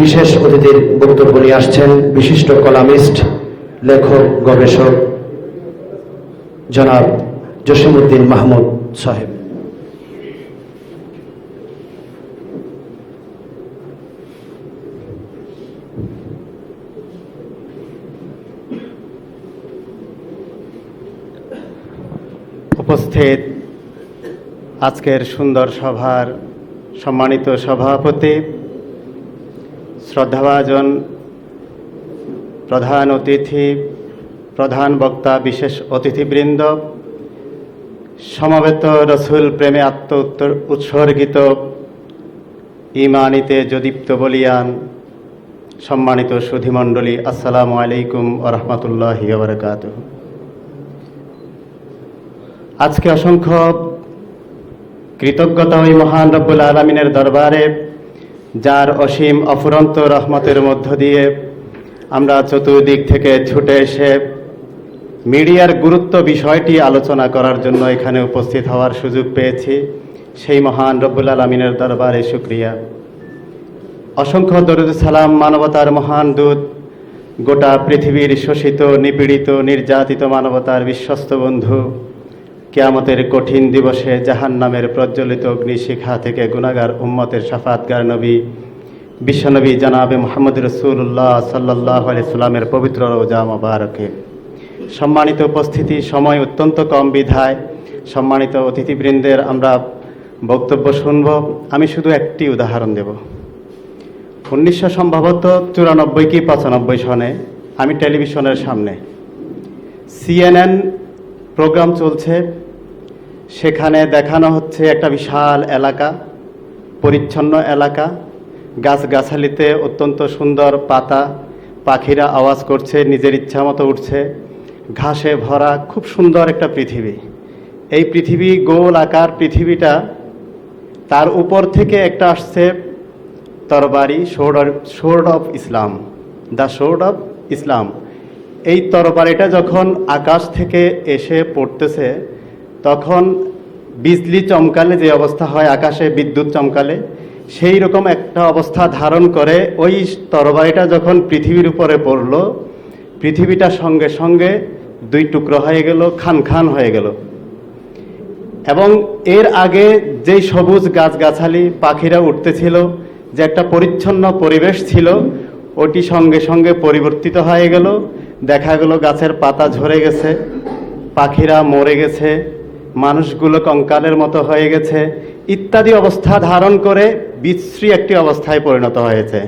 বিশেষ অতিথির বক্তব্য নিয়ে আসছেন বিশিষ্ট কলামিস্ট, লেখক, গবেষক জনাব জসিমউদ্দিন মাহমুদ সাহেব। উপস্থিত আজকের সুন্দর সভার সম্মানিত সভাপতি শ্রদ্ধাভাজন প্রধান অতিথি, প্রধান বক্তা, বিশেষ অতিথিবৃন্দ, সমবেত রসুল প্রেমে আত্ম উত্তর- উৎসর্গিত ইমানিতে যদীপ্ত বলিয়ান, সম্মানিত সুধীমণ্ডলী, আসসালামু আলাইকুম ওরহমতুল্লাহ বারকাতুহ আজকে অসংখ্য কৃতজ্ঞতা ওই মহান রব্বুল আলমিনের দরবারে যার অসীম অফুরন্ত রহমতের মধ্য দিয়ে আমরা চতুর্দিক থেকে ছুটে এসে মিডিয়ার গুরুত্ব বিষয়টি আলোচনা করার জন্য এখানে উপস্থিত হওয়ার সুযোগ পেয়েছি। সেই মহান রব্বুল আলমিনের দরবারে শুক্রিয়া। অসংখ্য দরুদ সালাম মানবতার মহান দূত, গোটা পৃথিবীর শোষিত, নিপীড়িত, নির্যাতিত মানবতার বিশ্বস্ত বন্ধু কেয়ামতের কঠিন দিবসে জাহান নামের প্রজ্বলিত অগ্নিশিখা থেকে গুণাগার উম্মতের সাফাতগার নবী, বিশ্বনবী জানাবে মোহাম্মদ রসুল্লাহ সাল্লাহ সাল্লামের পবিত্র রোজা মোবারকে। সম্মানিত উপস্থিতি, সময় অত্যন্ত কম বিধায়। সম্মানিত অতিথিবৃন্দের আমরা বক্তব্য শুনব। আমি শুধু একটি উদাহরণ দেব। উনিশশো সম্ভবত চুরানব্বই কি পঁচানব্বই সনে আমি টেলিভিশনের সামনে। সিএনএন প্রোগ্রাম চলছে। সেখানে দেখানো হচ্ছে একটা বিশাল এলাকা, পরিচ্ছন্ন এলাকা। গাছগাছালিতে অত্যন্ত সুন্দর পাতা। পাখিরা আওয়াজ করছে, নিজের ইচ্ছা মতো উঠছে। ঘাসে ভরা খুব সুন্দর একটা পৃথিবী। এই পৃথিবী গোল আকার পৃথিবীটা, তার উপর থেকে একটা আসছে তরবারি sword sword of Islam the sword of Islam এই তরবারিটা যখন আকাশ থেকে এসে পড়তেছে তখন বিজলি চমকালে যে অবস্থা হয়, আকাশে বিদ্যুৎ চমকালে, সেই রকম একটা অবস্থা ধারণ করে ওই তরবারিটা যখন পৃথিবীর উপরে পড়ল, পৃথিবীটা সঙ্গে সঙ্গে দুই টুকরো হয়ে গেল, খান খান হয়ে গেল। এবং এর আগে যেই সবুজ গাছগাছালি পাখিরা উঠতেছিল, যে একটা পরিচ্ছন্ন পরিবেশ ছিল, ওটি সঙ্গে সঙ্গে পরিবর্তিত হয়ে গেল। দেখা গেল গাছের পাতা ঝরে গেছে, পাখিরা মরে গেছে মানুষগুলো কঙ্কালের মতো হয়ে গেছে। ইত্যাদি অবস্থা ধারণ করে বিশ্রী একটি অবস্থায় পরিণত হয়েছে।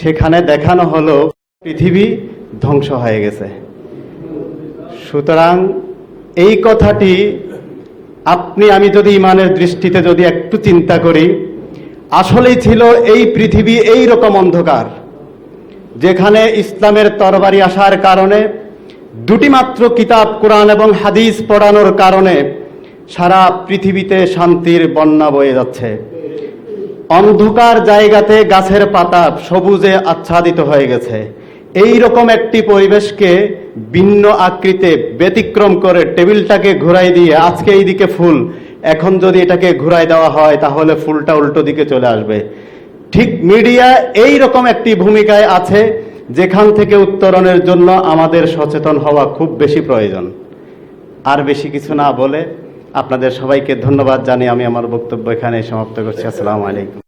সেখানে দেখানো হলো পৃথিবী ধ্বংস হয়ে গেছে। সুতরাং এই কথাটি আপনি, আমি যদি ইমানের দৃষ্টিতে যদি একটু চিন্তা করি, আসলেই ছিল এই পৃথিবী এই রকম অন্ধকার, যেখানে ইসলামের তরবারি আসার কারণে দুটি মাত্র কিতাব, কোরআন এবং হাদিস পড়ানোর কারণে সারা পৃথিবীতে শান্তির বন্যা বয়ে যাচ্ছে। অন্ধকার জায়গাতে গাছের পাতা সবুজে আচ্ছাদিত হয়ে গেছে। এই রকম একটি পরিবেশকে ভিন্ন আকৃতে ব্যতিক্রম করে টেবিলটাকে ঘুরাই দিয়ে আজকে এই দিকে ফুল, এখন যদি এটাকে ঘুরাই দেওয়া হয় তাহলে ফুলটা উল্টো দিকে চলে আসবে। ঠিক মিডিয়া এই রকম একটি ভূমিকায় আছে, যেখান থেকে উত্তরণের জন্য আমাদের সচেতন হওয়া খুব বেশি প্রয়োজন। আর বেশি কিছু না বলে আপনাদের সবাইকে ধন্যবাদ জানিয়ে আমি আমার বক্তব্য এখানে সমাপ্ত করছি। আসসালামু আলাইকুম।